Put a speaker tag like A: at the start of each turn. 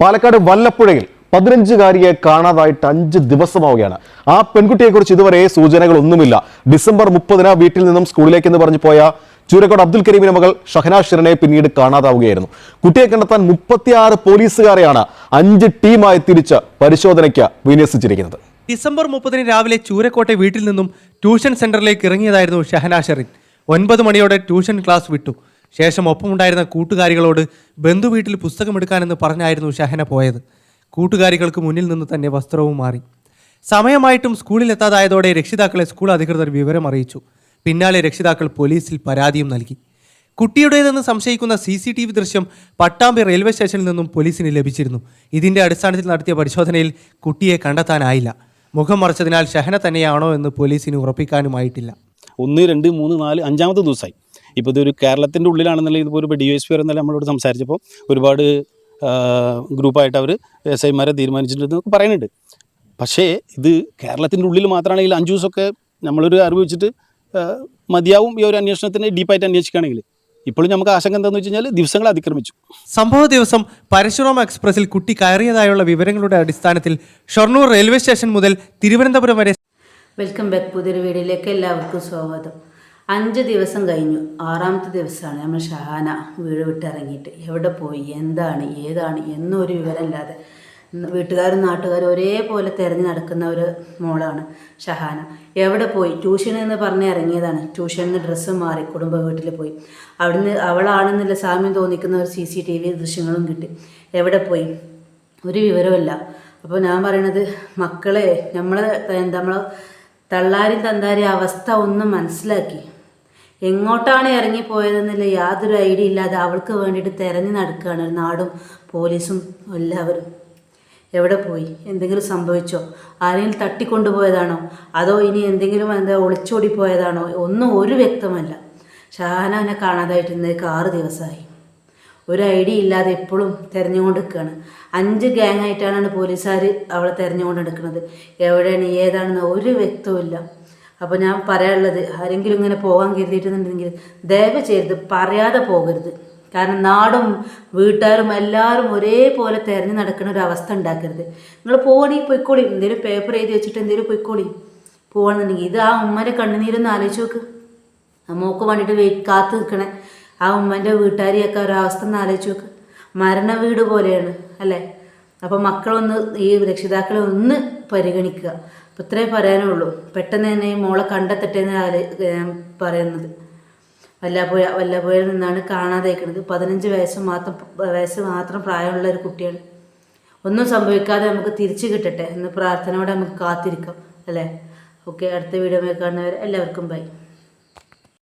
A: പാലക്കാട് വല്ലപ്പുഴയിൽ പതിനഞ്ചുകാരിയെ കാണാതായിട്ട് അഞ്ച് ദിവസമാവുകയാണ്. ആ പെൺകുട്ടിയെക്കുറിച്ച് ഇതുവരെ സൂചനകളൊന്നുമില്ല. ഡിസംബർ മുപ്പതിന് വീട്ടിൽ നിന്നും സ്കൂളിലേക്ക് എന്ന് പറഞ്ഞു പോയ ചൂരക്കോട് അബ്ദുൽ കരീമിന്റെ മകൾ ഷഹനാഷിറിനെ പിന്നീട് കാണാതാവുകയായിരുന്നു. കുട്ടിയെ കണ്ടെത്താൻ മുപ്പത്തിയാറ് പോലീസുകാരെയാണ് അഞ്ച് ടീമായി തിരിച്ച് പരിശോധനയ്ക്ക് വിന്യസിച്ചിരിക്കുന്നത്.
B: ഡിസംബർ മുപ്പതിന് രാവിലെ ചൂരക്കോട്ടെ വീട്ടിൽ നിന്നും ട്യൂഷൻ സെന്ററിലേക്ക് ഇറങ്ങിയതായിരുന്നു ഷഹന ഷെറിൻ. ഒൻപത് മണിയോടെ ട്യൂഷൻ ക്ലാസ് വിട്ടു. ശേഷം ഒപ്പമുണ്ടായിരുന്ന കൂട്ടുകാരികളോട് ബന്ധു ബന്ധുവീട്ടിൽ പുസ്തകമെടുക്കാനെന്ന് പറഞ്ഞായിരുന്നു ഷഹന പോയത്. കൂട്ടുകാരികൾക്ക് മുന്നിൽ നിന്ന് തന്നെ വസ്ത്രവും മാറി. സമയമായിട്ടും സ്കൂളിലെത്താതായതോടെ രക്ഷിതാക്കളെ സ്കൂൾ അധികൃതർ വിവരം അറിയിച്ചു. പിന്നാലെ രക്ഷിതാക്കൾ പോലീസിൽ പരാതിയും നൽകി. കുട്ടിയുടേതെന്ന് സംശയിക്കുന്ന സി സി ടി വി ദൃശ്യം പട്ടാമ്പി റെയിൽവേ സ്റ്റേഷനിൽ നിന്നും പോലീസിന് ലഭിച്ചിരുന്നു. ഇതിന്റെ അടിസ്ഥാനത്തിൽ നടത്തിയ പരിശോധനയിൽ കുട്ടിയെ കണ്ടെത്താനായില്ല. മുഖം മറച്ചതിനാൽ ഷഹന തന്നെയാണോ എന്ന് പോലീസിന് ഉറപ്പിക്കാനുമായിട്ടില്ല.
C: ഒന്ന് രണ്ട് മൂന്ന് നാല് അഞ്ചാമത്തെ ദിവസമായി. ഇപ്പോൾ ഇതൊരു കേരളത്തിന്റെ ഉള്ളിലാണെന്നുണ്ടെങ്കിൽ ഇതിപ്പോൾ ഒരു ഡി എസ് പി എന്നല്ല നമ്മളോട് സംസാരിച്ചപ്പോൾ ഒരുപാട് ഗ്രൂപ്പായിട്ട് അവർ എസ് ഐമാരെ തീരുമാനിച്ചിട്ടുണ്ടെന്നൊക്കെ പറയുന്നുണ്ട്. പക്ഷേ ഇത് കേരളത്തിന്റെ ഉള്ളിൽ മാത്രമാണെങ്കിൽ അഞ്ച് ദിവസമൊക്കെ നമ്മളൊരു അറിവ് വെച്ചിട്ട് മതിയാവും ഈ ഒരു അന്വേഷണത്തിന് ഡീപ്പായിട്ട് അന്വേഷിക്കുകയാണെങ്കിൽ. ഇപ്പോഴും നമുക്ക് ആശങ്ക എന്താണെന്ന് വെച്ച് കഴിഞ്ഞാൽ ദിവസങ്ങൾ അതിക്രമിച്ചു.
B: സംഭവ ദിവസം പരശുറാമ എക്സ്പ്രസിൽ കുട്ടി കയറിയതായുള്ള വിവരങ്ങളുടെ അടിസ്ഥാനത്തിൽ ഷൊർണൂർ റെയിൽവേ സ്റ്റേഷൻ മുതൽ തിരുവനന്തപുരം വരെ
D: വെൽക്കം ബാക്ക് പുതിയ വീഡിയോയിലേക്ക് എല്ലാവർക്കും സ്വാഗതം. അഞ്ച് ദിവസം കഴിഞ്ഞു. ആറാമത്തെ ദിവസമാണ് നമ്മൾ ഷഹാന വീട് വിട്ടിറങ്ങിയിട്ട്. എവിടെ പോയി എന്താണ് ഏതാണ് എന്നൊരു വിവരം വിവരമില്ലാതെ വീട്ടുകാരും നാട്ടുകാരും ഒരേപോലെ തിരഞ്ഞു നടക്കുന്ന ഒരു മോളാണ് ഷഹാന. എവിടെ പോയി? ട്യൂഷൻ എന്ന് പറഞ്ഞ് ഇറങ്ങിയതാണ്. ട്യൂഷനിൽ നിന്ന് ഡ്രസ്സ് മാറി കുടുംബ വീട്ടിൽ പോയി. അവിടുന്ന് അവളാണെന്നുള്ള സാമ്യം തോന്നിക്കുന്ന ഒരു സി സി ടി വി ദൃശ്യങ്ങളും കിട്ടി. എവിടെ പോയി? ഒരു വിവരമില്ല അപ്പോൾ ഞാൻ പറയണത് മക്കളെ നമ്മൾ എന്താ നമ്മൾ തള്ളാരും തന്താരി അവസ്ഥ ഒന്ന് മനസ്സിലാക്കി. എങ്ങോട്ടാണ് ഇറങ്ങിപ്പോയതെന്നില്ല യാതൊരു ഐഡിയ ഇല്ലാതെ അവൾക്ക് വേണ്ടിയിട്ട് തിരഞ്ഞു നടക്കുകയാണ് നാടും പോലീസും എല്ലാവരും. എവിടെ പോയി? എന്തെങ്കിലും സംഭവിച്ചോ? ആരെങ്കിലും തട്ടിക്കൊണ്ടുപോയതാണോ? അതോ ഇനി എന്തെങ്കിലും എന്താ ഒളിച്ചോടി പോയതാണോ ഒന്നും ഒരു വ്യക്തമല്ല. ഷഹാനെ കാണാതായിട്ട് ഇന്നേക്ക് ആറ് ദിവസമായി. ഒരു ഐഡിയ ഇല്ലാതെ എപ്പോഴും തിരഞ്ഞുകൊണ്ട് നിൽക്കുകയാണ് അഞ്ച് ഗ്യാങ് ആയിട്ടാണ് പോലീസുകാർ അവളെ തിരഞ്ഞുകൊണ്ട് എടുക്കുന്നത് എവിടെയാണ് ഏതാണെന്ന് ഒരു വ്യക്തവുമില്ല. അപ്പോൾ ഞാൻ പറയാനുള്ളത് ആരെങ്കിലും ഇങ്ങനെ പോകാൻ കരുതിയിട്ടുണ്ടെങ്കിൽ ദയവ് ചെയ്ത് പറയാതെ പോകരുത്. കാരണം നാടും വീട്ടുകാരും എല്ലാവരും ഒരേപോലെ തിരഞ്ഞു നടക്കുന്ന ഒരു അവസ്ഥ ഉണ്ടാക്കരുത്. നിങ്ങൾ പോകണമെങ്കിൽ പൊയ്ക്കോളി എന്തെങ്കിലും പേപ്പർ എഴുതി വെച്ചിട്ട് എന്തെങ്കിലും പൊയ്ക്കോളി. പോകണമെന്നുണ്ടെങ്കിൽ ഇത് ആ ഉമ്മന്റെ കണ്ണുനീരൊന്ന് ആലോചിച്ച് നോക്ക്. ആ മോക്ക് വേണ്ടിയിട്ട് വെയിറ്റ് കാത്തു നിൽക്കണേ. ആ ഉമ്മന്റെ വീട്ടുകാരിയൊക്കെ ഒരവസ്ഥ ഒന്ന് ആലോചിച്ച് നോക്ക്. മരണ വീട് പോലെയാണ് അല്ലേ? അപ്പോൾ മക്കളൊന്ന് ഈ രക്ഷിതാക്കളെ ഒന്ന് പരിഗണിക്കുക. അപ്പോൾ ഇത്രേ പറയാനുള്ളൂ. പെട്ടെന്ന് തന്നെ ഈ മോളെ കണ്ടെത്തട്ടെ എന്ന് ആലോ- ഏം പറയുന്നത്. വല്ലാപ്പുഴ വല്ലപ്പുഴയിൽ നിന്നാണ് കാണാതേക്കുന്നത് പതിനഞ്ച് വയസ്സ് മാത്രം വയസ്സ് മാത്രം പ്രായമുള്ള ഒരു കുട്ടിയാണ്. ഒന്നും സംഭവിക്കാതെ നമുക്ക് തിരിച്ചു കിട്ടട്ടെ എന്ന് പ്രാർത്ഥനയോടെ നമുക്ക് കാത്തിരിക്കാം. അല്ലേ? ഓക്കെ അടുത്ത വീഡിയോ കാണുന്നവരെ എല്ലാവർക്കും ബൈ.